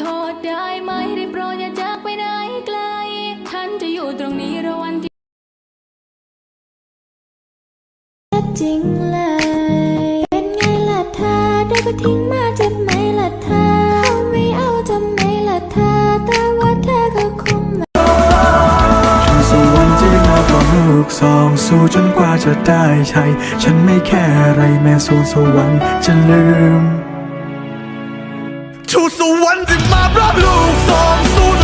โทษได้ไหมได้โปรดอย่าจากไปไหนไกลฉันจะอยู่ตรงนี้ระวันที่จริงเลยเป็นไงล่ะเธอได้ไปทิ้งมาเจ็บไหมล่ะเธอไม่เอาจำไหมล่ะเธอแต่ว่าเธอก็คงไม่ฉันสู้วันที่เราต้องลูกสองสู้จนกว่าจะได้ใช้ ฉันไม่แค่อะไรแม้สูนสวรรค์จะลืม ชูสุวรรค์ที่มารับลูกสองสู้จนก